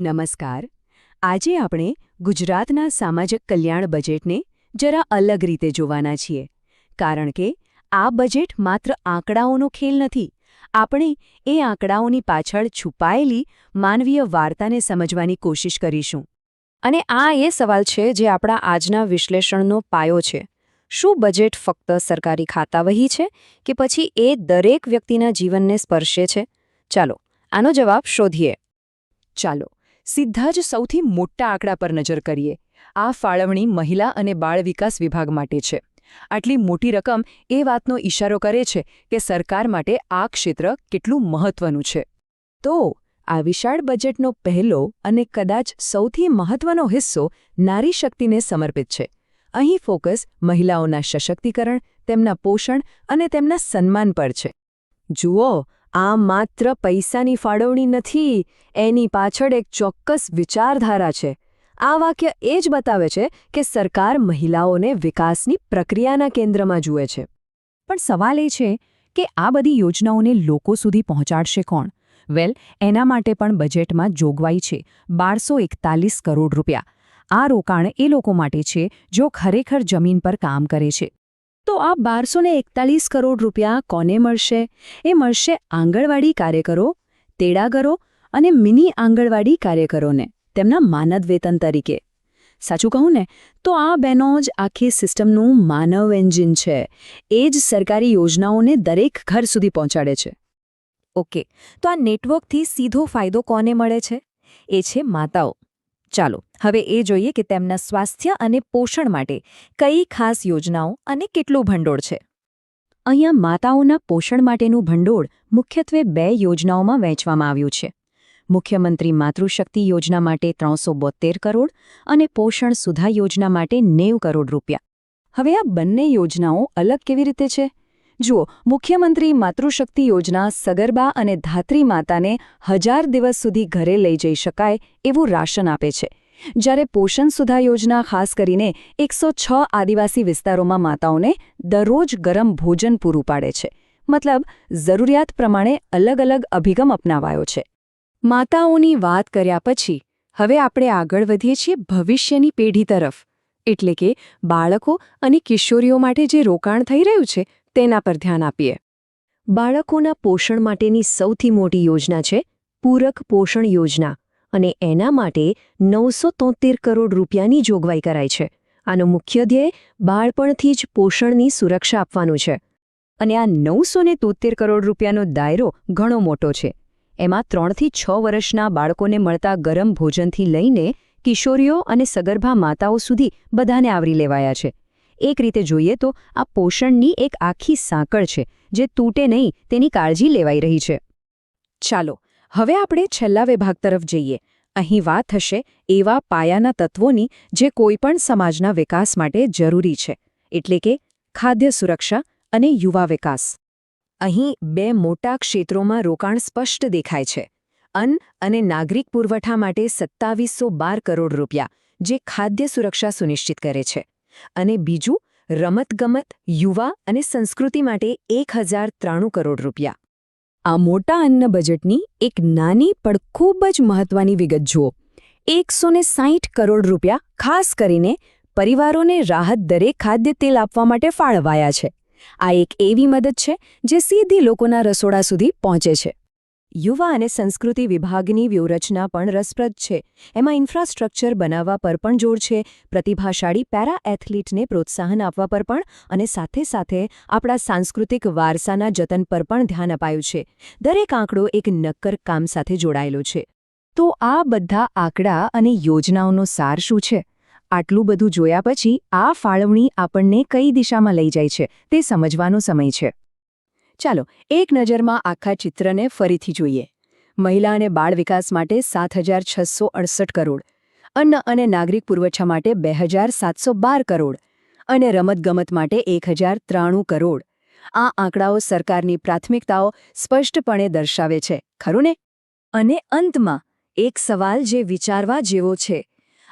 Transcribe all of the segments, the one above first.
નમસ્કાર. આજે આપણે ગુજરાતના સામાજિક કલ્યાણ બજેટને જરા અલગ રીતે જોવાના છીએ. કારણ કે આ બજેટ માત્ર આંકડાઓનો ખેલ નથી, આપણે એ આંકડાઓની પાછળ છુપાયેલી માનવીય વાર્તાને સમજવાની કોશિશ કરીશું. અને આ એ સવાલ છે જે આપણા આજના વિશ્લેષણનો પાયો છે. શું બજેટ ફક્ત સરકારી ખાતાવહી છે કે પછી એ દરેક વ્યક્તિના જીવનને સ્પર્શે છે? ચાલો, આનો જવાબ શોધીએ. ચાલો સીધા જ સૌથી મોટા આંકડા પર નજર કરીએ. આ ફાળવણી મહિલા અને બાળ વિકાસ વિભાગ માટે છે. આટલી મોટી રકમ એ વાતનો ઇશારો કરે છે કે સરકાર માટે આ ક્ષેત્ર કેટલું મહત્વનું છે. તો, આ વિશાળ બજેટનો પહેલો અને કદાચ સૌથી મહત્વનો હિસ્સો નારી શક્તિને સમર્પિત છે. અહીં ફોકસ મહિલાઓના સશક્તિકરણ, તેમના પોષણ અને તેમના સન્માન પર છે. જુઓ આ માત્ર પૈસાની ફાળવણી નથી, એની પાછળ એક ચોક્કસ વિચારધારા છે. આ વાક્ય એ જ બતાવે છે કે સરકાર મહિલાઓને વિકાસની પ્રક્રિયાના કેન્દ્રમાં જુએ છે. પણ સવાલ એ છે કે આ બધી યોજનાઓને લોકો સુધી પહોંચાડશે કોણ? વેલ, એના માટે પણ બજેટમાં જોગવાઈ છે બારસો કરોડ રૂપિયા. આ રોકાણ એ લોકો માટે છે, જો ખરેખર જમીન પર કામ કરે છે. આ બારસો એકતાલીસ કરોડ રૂપિયા કોને મળશે? એ મળશે આંગણવાડી કાર્યકરો, તેડાગરો અને મિની આંગણવાડી કાર્યકરોને, તેમના માનદ વેતન તરીકે. સાચું કહું ને, તો આ બહેનો જ આખી સિસ્ટમનું માનવ એન્જિન છે. એ જ સરકારી યોજનાઓને દરેક ઘર સુધી પહોંચાડે છે. ઓકે, તો આ નેટવર્કથી સીધો ફાયદો કોને મળે છે? એ છે માતાઓ. ચાલો, હવે એ જોઈએ કે તેમના સ્વાસ્થ્ય અને પોષણ માટે કઈ ખાસ યોજનાઓ અને કેટલું ભંડોળ છે. અહીંયા માતાઓના પોષણ માટેનું ભંડોળ મુખ્યત્વે બે યોજનાઓમાં વહેંચવામાં આવ્યું છે. મુખ્યમંત્રી માતૃશક્તિ યોજના માટે ત્રણસો કરોડ અને પોષણ સુધા યોજના માટે નેવ કરોડ રૂપિયા. હવે આ બંને યોજનાઓ અલગ કેવી રીતે છે? જુઓ, મુખ્યમંત્રી માતૃશક્તિ યોજના સગર્ભા અને ધાત્રી માતાને હજાર દિવસ સુધી ઘરે લઈ જઈ શકાય એવું રાશન આપે છે. જ્યારે પોષણ સુધા યોજના ખાસ કરીને એકસો આદિવાસી વિસ્તારોમાં માતાઓને દરરોજ ગરમ ભોજન પૂરું પાડે છે. મતલબ, જરૂરિયાત પ્રમાણે અલગ અલગ અભિગમ અપનાવાયો છે. માતાઓની વાત કર્યા પછી, હવે આપણે આગળ વધીએ છીએ ભવિષ્યની પેઢી તરફ. એટલે કે બાળકો અને કિશોરીઓ માટે જે રોકાણ થઈ રહ્યું છે તેના પર ધ્યાન આપીએ. બાળકોના પોષણ માટેની સૌથી મોટી યોજના છે પૂરક પોષણ યોજના અને એના માટે નવસો કરોડ રૂપિયાની જોગવાઈ કરાઈ છે. આનો મુખ્ય ધ્યેય બાળપણથી જ પોષણની સુરક્ષા આપવાનું છે. અને આ નવસો કરોડ રૂપિયાનો દાયરો ઘણો મોટો છે. એમાં ત્રણથી છ વર્ષના બાળકોને મળતા ગરમ ભોજનથી લઈને કિશોરીઓ અને સગર્ભા માતાઓ સુધી બધાને આવરી લેવાયા છે. એક રીતે જોઈએ તો, આ પોષણની એક આખી સાંકળ છે, જે તૂટે નહીં તેની કાળજી લેવાઈ રહી છે. ચાલો, હવે આપણે છેલ્લા વિભાગ તરફ જઈએ. અહીં વાત થશે એવા પાયાના તત્વોની જે કોઈપણ સમાજના વિકાસ માટે જરૂરી છે, એટલે કે ખાદ્ય સુરક્ષા અને યુવા વિકાસ. અહીં બે મોટા ક્ષેત્રોમાં રોકાણ સ્પષ્ટ દેખાય છે. અન્ન અને નાગરિક પુરવઠા માટે સત્તાવીસો કરોડ રૂપિયા, જે ખાદ્ય સુરક્ષા સુનિશ્ચિત કરે છે. અને બીજું, રમતગમત, યુવા અને સંસ્કૃતિ માટે એક કરોડ રૂપિયા. આ મોટા અન્ન બજેટની એક નાની પણ ખૂબ જ મહત્વની વિગત જુઓ. એકસો કરોડ રૂપિયા ખાસ કરીને પરિવારોને રાહત દરે ખાદ્ય તેલ આપવા માટે ફાળવાયા છે. આ એક એવી મદદ છે જે સીધી લોકોના રસોડા સુધી પહોંચે છે. યુવા અને સંસ્કૃતિ વિભાગની વ્યૂહરચના પણ રસપ્રદ છે. એમાં ઇન્ફ્રાસ્ટ્રક્ચર બનાવવા પર પણ જોર છે. પ્રતિભાશાળી પેરા એથ્લીટને પ્રોત્સાહન આપવા પર પણ અને સાથે સાથે આપણા સાંસ્કૃતિક વારસાના જતન પર પણ ધ્યાન અપાયું છે. દરેક આંકડો એક નક્કર કામ સાથે જોડાયેલો છે. તો આ બધા આંકડા અને યોજનાઓનો સાર શું છે? આટલું બધું જોયા પછી આ ફાળવણી આપણને કઈ દિશામાં લઈ જાય છે તે સમજવાનો સમય છે. ચાલો, એક નજરમાં આખા ચિત્રને ફરીથી જોઈએ. મહિલા અને બાળ વિકાસ માટે સાત કરોડ. અન્ન અને નાગરિક પુરવઠા માટે બે કરોડ. અને રમતગમત માટે એક કરોડ. આ આંકડાઓ સરકારની પ્રાથમિકતાઓ સ્પષ્ટપણે દર્શાવે છે, ખરું ને? અને અંતમાં, એક સવાલ જે વિચારવા જેવો છે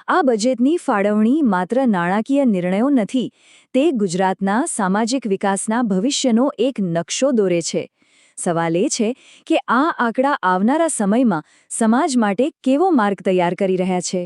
આ બજેટની ફાળવણી માત્ર નાણાકીય નિર્ણયો નથી, તે ગુજરાતના સામાજિક વિકાસના ભવિષ્યનો એક નકશો દોરે છે. સવાલ એ છે કે આ આંકડા આવનારા સમયમાં સમાજ માટે કેવો માર્ગ તૈયાર કરી રહ્યા છે?